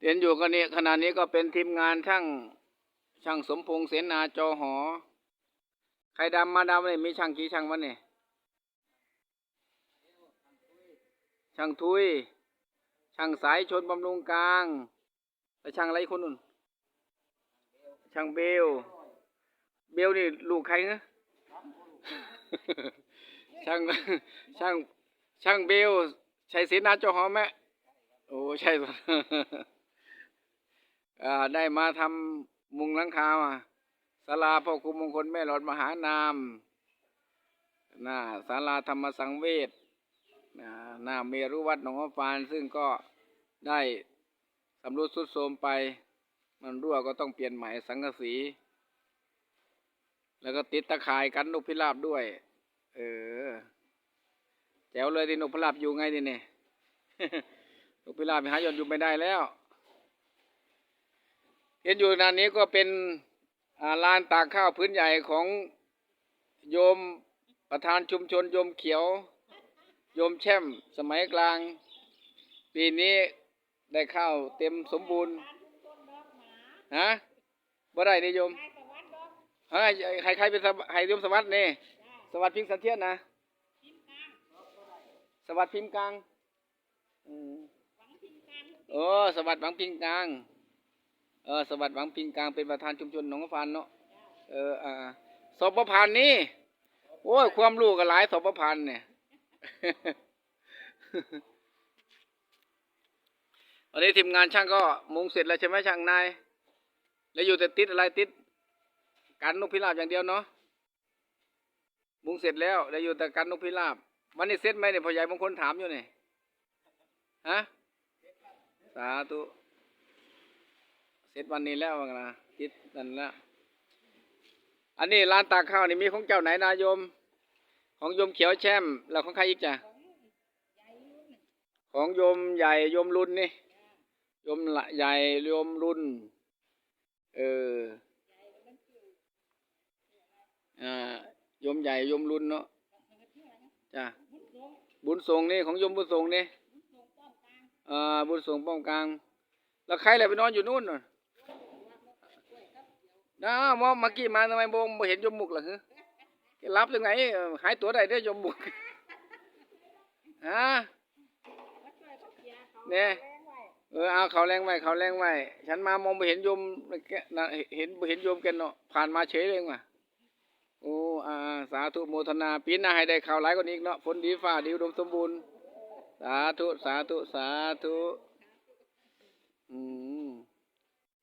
เรียนอยู่กันนี้ขณะนี้ก็เป็นทีมงานช่างช่างสมพงษ์เสนาจอหอ ใครดำมาดำเลยมีช่างกี่ช่างวันนี่ยช่างทุย ช่างสายชนบำรุงกลางแล้วช่างอะไรคนนุ่น ช่างเบล เบลนี่ลูกใครเนะช่างช่างช่างเบล ใช่เสนาจอหอไหมโอ้ ใช่ ได้มาทำมุงหลังคาศาลาพ่อครูมงคลแม่หลอดมหานามน่าศาลาธรรมสังเวชน่าหน้าเมรุวัดหนองฟาน ซึ่งก็ได้สำรุดสุดโทรมไป มันรั่วก็ต้องเปลี่ยนใหม่สังกะสี แล้วก็ติดตะข่ายกันนกพิราบด้วย เออ แจ๋วเลยที่นกพิราบอยู่ไงทีนี่ยนกพิราบหายอดอยู่ไม่ได้แล้ว เห็นอยู่นานนี้ก็เป็นอ่าลานตากข้าวพื้นใหญ่ของโยมประธานชุมชนโยมเขียว โยมแช่มสมัยกลาง ปีนี้ได้ข้าวเต็มสมบูรณ์ฮะบ่ได้นิยมเฮ้ยใครใครเป็นสวให้โยมสวัสดิ์นี่สวัสดิ์พิงค์สันเทียนนะสวัสดิ์พิมพ์กลางอืมโอ้สวัสดิ์หวังพิงค์กลาง เออสวัสดิ์หวังพิงกลางเป็นประธานชุมชนหนองฟานเนาะเอออ่าสอบประพันธ์นี่โอ้ยความรู้ก็หลายสอบประพันธ์เนี่ยวันนี้ทีมงานช่างก็มุงเสร็จแล้วใช่ไหมช่างนายแล้วอยู่แต่ติดอะไรติดการนกพิราบอย่างเดียวเนาะมุงเสร็จแล้วแล้วอยู่แต่การนกพิราบวันนี้เสร็จไหมเนี่ยพ่อใหญ่บางคนถามอยู่เนี่ยฮะสาธุ เสร็จวันนี้แล้วนะติดนั่นแล้วอันนี้ร้านตากข้าวนี่มีของเจ้าไหนนายยม ของโยมเขียวแช่มแล้วของใครอีกจ้ะของโยมใหญ่โยมรุ่นนี่โยมละใหญ่โยมรุ่น เอออ่ายมใหญ่ยมรุ่นเนาะจ้ะบุญส่งนี่ของยมบุญส่งนี่อ่าบุญส่งป้องกลาง แล้วใครแหละไปนอนอยู่นู่นน่ะ นะมอเมื่อกี้มาทำไมโบงเห็นยมมุกล่ะฮะรับยังไงหายตัวได้ได้ยมมุกฮะเนี่ยเออเอาเขาแรงไว้เขาแรงไว้ฉันมามองไปเห็นโยมนะเห็นเห็นโยมกันเนาะผ่านมาเฉยเลยว่ะโอ้อาสาธุโมทนาปีหน้าให้ได้ข่าวหลายกว่านี้อีกเนาะฝนดีฟ้าดีอุดมสมบูรณ์สาธุสาธุสาธุอืม